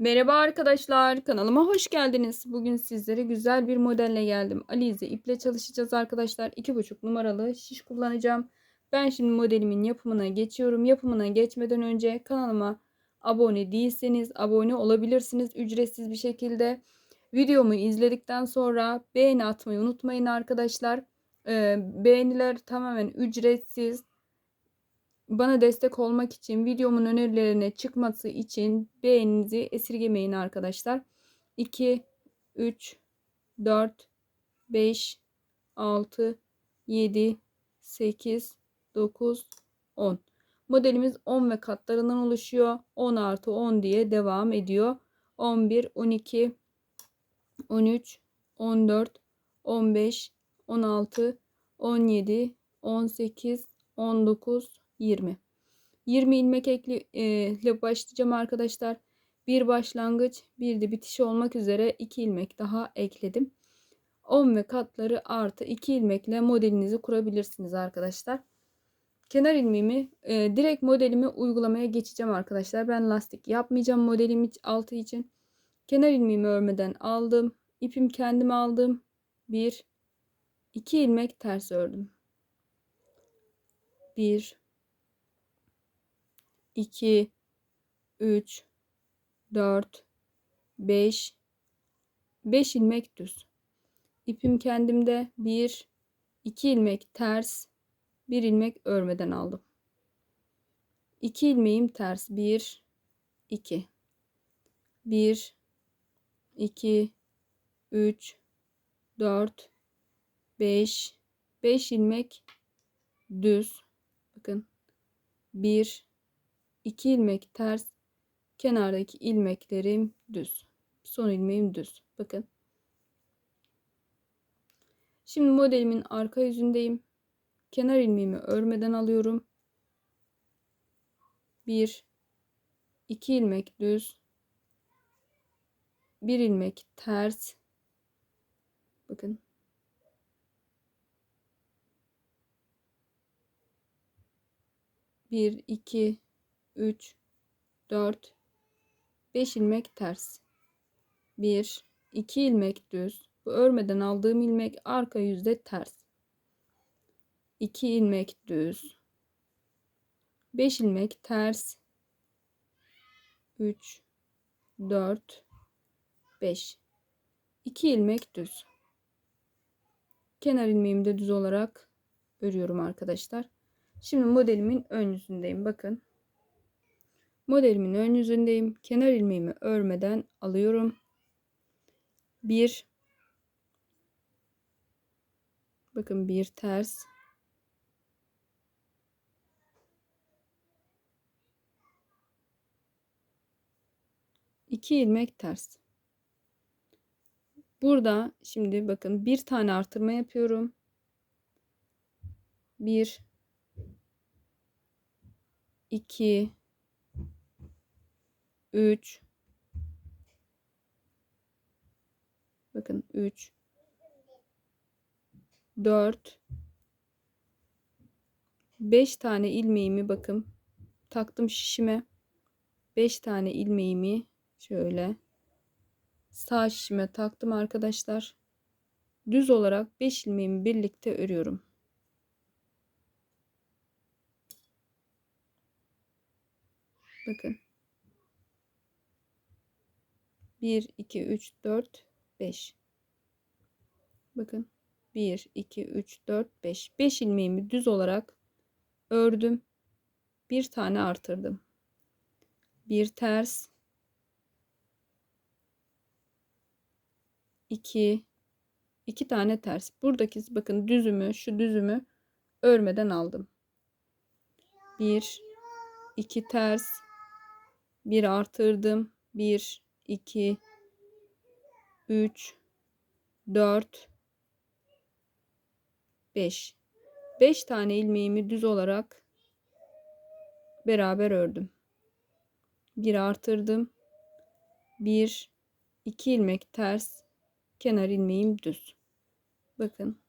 Merhaba arkadaşlar, kanalıma hoş geldiniz. Bugün sizlere güzel bir modelle geldim. Alize iple çalışacağız arkadaşlar. 2,5 numaralı şiş kullanacağım. Ben şimdi modelimin yapımına geçiyorum. Yapımına geçmeden önce kanalıma abone değilseniz abone olabilirsiniz ücretsiz bir şekilde. Videomu izledikten sonra beğeni atmayı unutmayın arkadaşlar. Ee, beğeniler tamamen ücretsiz bana destek olmak için videomun önerilerine çıkması için beğeninizi esirgemeyin arkadaşlar. 2, 3, 4, 5, 6, 7, 8, 9, 10. Modelimiz 10 ve katlarından oluşuyor. 10 artı 10 diye devam ediyor. 11, 12, 13, 14, 15, 16, 17, 18, 19, 20. 20 ilmek ekli e, ile başlayacağım arkadaşlar. Bir başlangıç, bir de bitiş olmak üzere 2 ilmek daha ekledim. 10 ve katları artı 2 ilmekle modelinizi kurabilirsiniz arkadaşlar. Kenar ilmeğimi e, direkt modelimi uygulamaya geçeceğim arkadaşlar. Ben lastik yapmayacağım modelim altı için. Kenar ilmeğimi örmeden aldım. İpim kendim aldım. 1 2 ilmek ters ördüm. 1 2 3 4 5 5 ilmek düz. İpim kendimde. 1 2 ilmek ters. 1 ilmek örmeden aldım. 2 ilmeğim ters. 1 2 1 2 3 4 5 5 ilmek düz. Bakın. 1 2 ilmek ters kenardaki ilmeklerim düz. Son ilmeğim düz. Bakın. Şimdi modelimin arka yüzündeyim. Kenar ilmeğimi örmeden alıyorum. 1 2 ilmek düz. 1 ilmek ters. Bakın. 1 2 3 4 5 ilmek ters. 1 2 ilmek düz. Bu örmeden aldığım ilmek arka yüzde ters. 2 ilmek düz. 5 ilmek ters. 3 4 5 2 ilmek düz. Kenar ilmeğimi de düz olarak örüyorum arkadaşlar. Şimdi modelimin ön yüzündeyim. Bakın Modelimin ön yüzündeyim. Kenar ilmeğimi örmeden alıyorum. 1 Bakın bir ters. iki ilmek ters. Burada şimdi bakın bir tane artırma yapıyorum. Bir, iki, 3 bakın 3 4 5 tane ilmeğimi bakın taktım şişime. 5 tane ilmeğimi şöyle sağ şişime taktım arkadaşlar. Düz olarak 5 ilmeğimi birlikte örüyorum. Bakın 1, 2, 3, 4, 5. Bakın 1, 2, 3, 4, 5. 5 ilmeğimi düz olarak ördüm. Bir tane artırdım. Bir ters. 2 2 tane ters. Buradaki bakın düzümü, şu düzümü örmeden aldım. 1 2 ters. Bir artırdım. 1 2 3 4 5 5 tane ilmeğimi düz olarak beraber ördüm. Bir artırdım. 1 2 ilmek ters kenar ilmeğim düz. Bakın.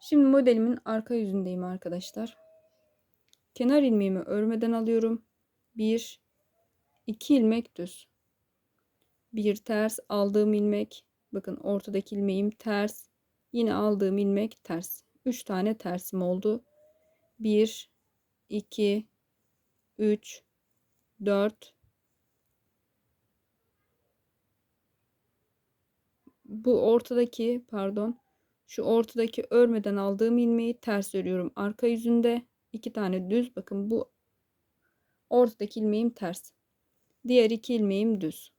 Şimdi modelimin arka yüzündeyim arkadaşlar. Kenar ilmeğimi örmeden alıyorum. 1 2 ilmek düz. Bir ters aldığım ilmek. Bakın ortadaki ilmeğim ters. Yine aldığım ilmek ters. 3 tane tersim oldu. 1 2 3 4 bu ortadaki pardon şu ortadaki örmeden aldığım ilmeği ters örüyorum. Arka yüzünde iki tane düz. Bakın bu ortadaki ilmeğim ters. Diğer iki ilmeğim düz.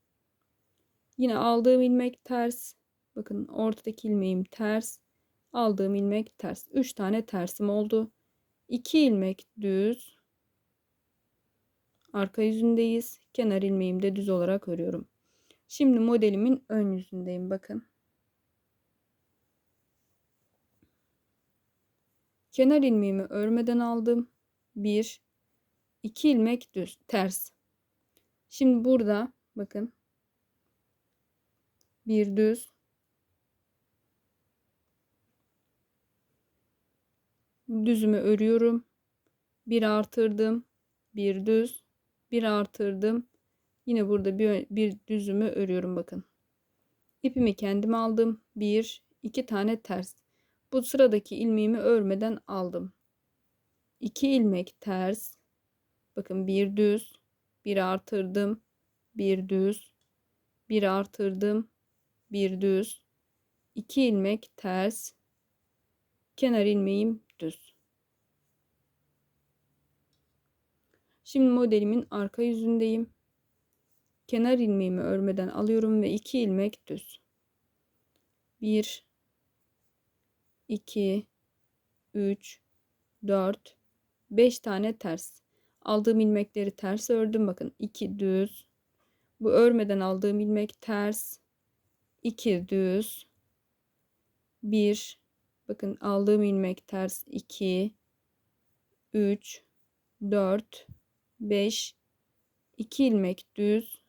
Yine aldığım ilmek ters. Bakın ortadaki ilmeğim ters. Aldığım ilmek ters. 3 tane tersim oldu. 2 ilmek düz. Arka yüzündeyiz. Kenar ilmeğimi de düz olarak örüyorum. Şimdi modelimin ön yüzündeyim. Bakın. Kenar ilmeğimi örmeden aldım. 1 2 ilmek düz ters. Şimdi burada bakın. Bir düz düzümü örüyorum. Bir artırdım. Bir düz. Bir artırdım. Yine burada bir, bir düzümü örüyorum bakın. İpimi kendim aldım. Bir, iki tane ters. Bu sıradaki ilmeğimi örmeden aldım. 2 ilmek ters. Bakın bir düz, bir artırdım, bir düz, bir artırdım, bir düz, 2 ilmek ters. Kenar ilmeğim düz. Şimdi modelimin arka yüzündeyim. Kenar ilmeğimi örmeden alıyorum ve 2 ilmek düz. 1 2 3 4 5 tane ters. Aldığım ilmekleri ters ördüm. Bakın 2 düz. Bu örmeden aldığım ilmek ters. 2 düz. 1 bakın aldığım ilmek ters 2 3 4 5 2 ilmek düz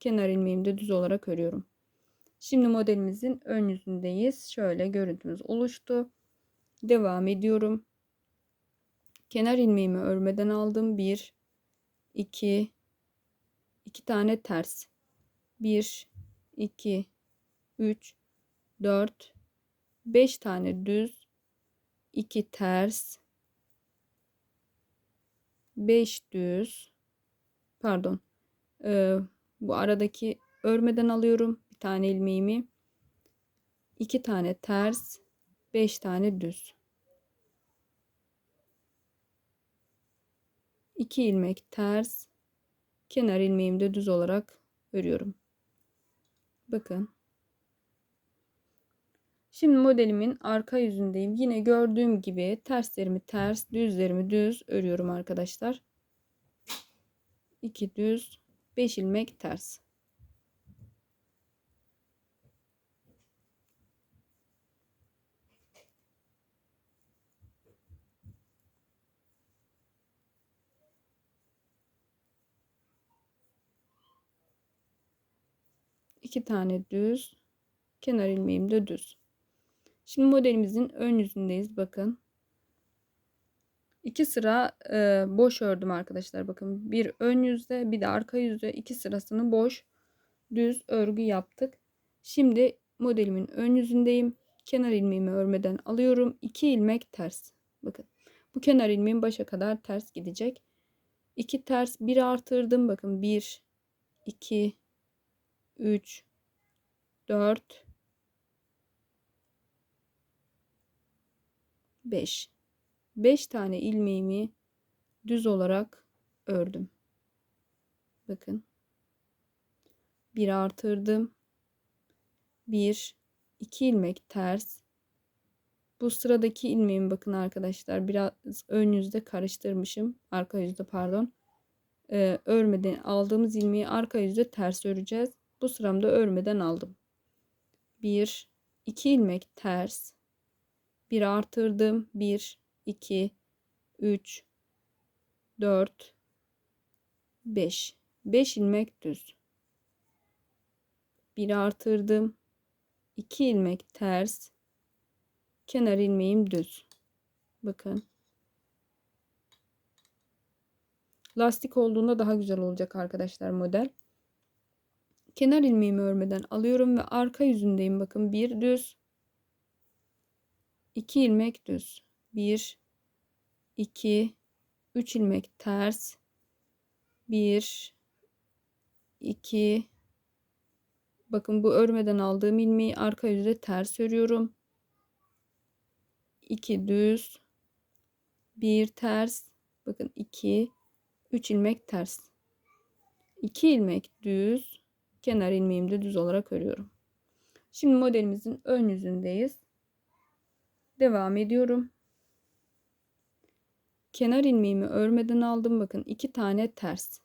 kenar ilmeğimi de düz olarak örüyorum. Şimdi modelimizin ön yüzündeyiz. Şöyle görüntümüz oluştu. Devam ediyorum. Kenar ilmeğimi örmeden aldım. 1 2 2 tane ters. 1 2 3 4 5 tane düz. 2 ters. 5 düz. Pardon. Ee, bu aradaki örmeden alıyorum bir tane ilmeğimi. 2 tane ters. 5 tane düz 2 ilmek ters kenar ilmeğimi de düz olarak örüyorum bakın Şimdi modelimin arka yüzündeyim. Yine gördüğüm gibi terslerimi ters, düzlerimi düz örüyorum arkadaşlar. 2 düz, 5 ilmek ters. İki tane düz, kenar ilmeğim de düz. Şimdi modelimizin ön yüzündeyiz. Bakın. İki sıra e, boş ördüm arkadaşlar. Bakın bir ön yüzde bir de arka yüzde iki sırasını boş düz örgü yaptık. Şimdi modelimin ön yüzündeyim. Kenar ilmeğimi örmeden alıyorum. 2 ilmek ters. Bakın bu kenar ilmeğin başa kadar ters gidecek. 2 ters bir artırdım. Bakın 1 2 3 4 5. 5 tane ilmeğimi düz olarak ördüm. Bakın. Bir artırdım. Bir, iki ilmek ters. Bu sıradaki ilmeğimi bakın arkadaşlar biraz ön yüzde karıştırmışım. Arka yüzde pardon. Ee, örmeden aldığımız ilmeği arka yüzde ters öreceğiz. Bu sıramda örmeden aldım. Bir, iki ilmek ters. 1 artırdım. 1, 2, 3, 4, 5. 5 ilmek düz. 1 artırdım. 2 ilmek ters. Kenar ilmeğim düz. Bakın. Lastik olduğunda daha güzel olacak arkadaşlar model. Kenar ilmeğimi örmeden alıyorum ve arka yüzündeyim. Bakın bir düz. 2 ilmek düz. 1 2 3 ilmek ters. 1 2 Bakın bu örmeden aldığım ilmeği arka yüzde ters örüyorum. 2 düz. 1 ters. Bakın 2 3 ilmek ters. 2 ilmek düz. Kenar ilmeğimi de düz olarak örüyorum. Şimdi modelimizin ön yüzündeyiz. Devam ediyorum. Kenar ilmeğimi örmeden aldım. Bakın iki tane ters.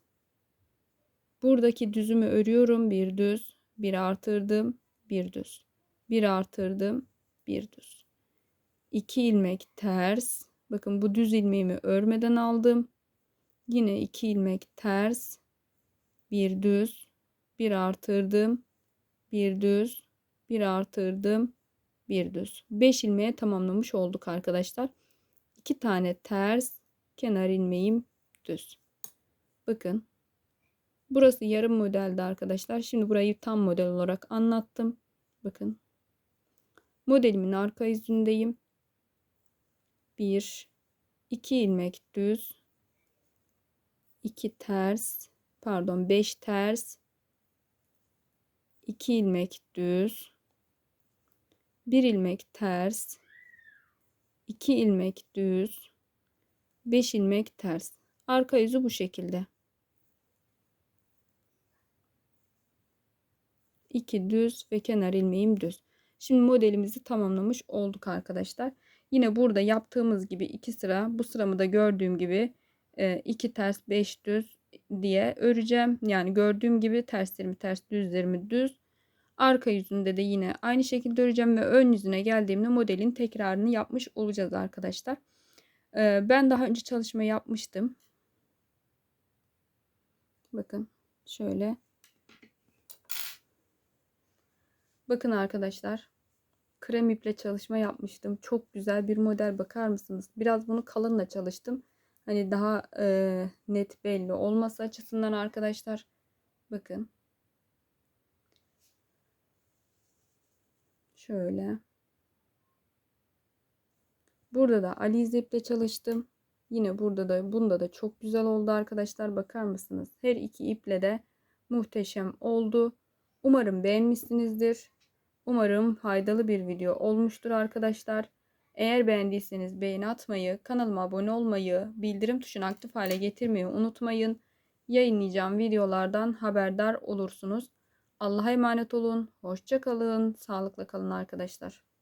Buradaki düzümü örüyorum. Bir düz, bir artırdım, bir düz. Bir artırdım, bir düz. 2 ilmek ters. Bakın bu düz ilmeğimi örmeden aldım. Yine 2 ilmek ters. Bir düz, bir artırdım, bir düz, bir artırdım, bir düz. 5 ilmeğe tamamlamış olduk arkadaşlar. 2 tane ters, kenar ilmeğim düz. Bakın. Burası yarım modeldi arkadaşlar. Şimdi burayı tam model olarak anlattım. Bakın. Modelimin arka yüzündeyim. 1 2 ilmek düz. 2 ters, pardon 5 ters. 2 ilmek düz. 1 ilmek ters. 2 ilmek düz. 5 ilmek ters. Arka yüzü bu şekilde. 2 düz ve kenar ilmeğim düz. Şimdi modelimizi tamamlamış olduk arkadaşlar. Yine burada yaptığımız gibi iki sıra bu sıramı da gördüğüm gibi 2 ters 5 düz diye öreceğim. Yani gördüğüm gibi terslerimi ters düzlerimi düz. Arka yüzünde de yine aynı şekilde öreceğim ve ön yüzüne geldiğimde modelin tekrarını yapmış olacağız arkadaşlar. Ben daha önce çalışma yapmıştım. Bakın şöyle. Bakın arkadaşlar. Krem iple çalışma yapmıştım. Çok güzel bir model bakar mısınız? Biraz bunu kalınla çalıştım. Hani daha e, net belli olması açısından arkadaşlar. Bakın. Şöyle. Burada da Alize iple çalıştım. Yine burada da bunda da çok güzel oldu arkadaşlar. Bakar mısınız? Her iki iple de muhteşem oldu. Umarım beğenmişsinizdir. Umarım faydalı bir video olmuştur arkadaşlar. Eğer beğendiyseniz beğeni atmayı, kanalıma abone olmayı, bildirim tuşunu aktif hale getirmeyi unutmayın. Yayınlayacağım videolardan haberdar olursunuz. Allah'a emanet olun. Hoşça kalın. Sağlıkla kalın arkadaşlar.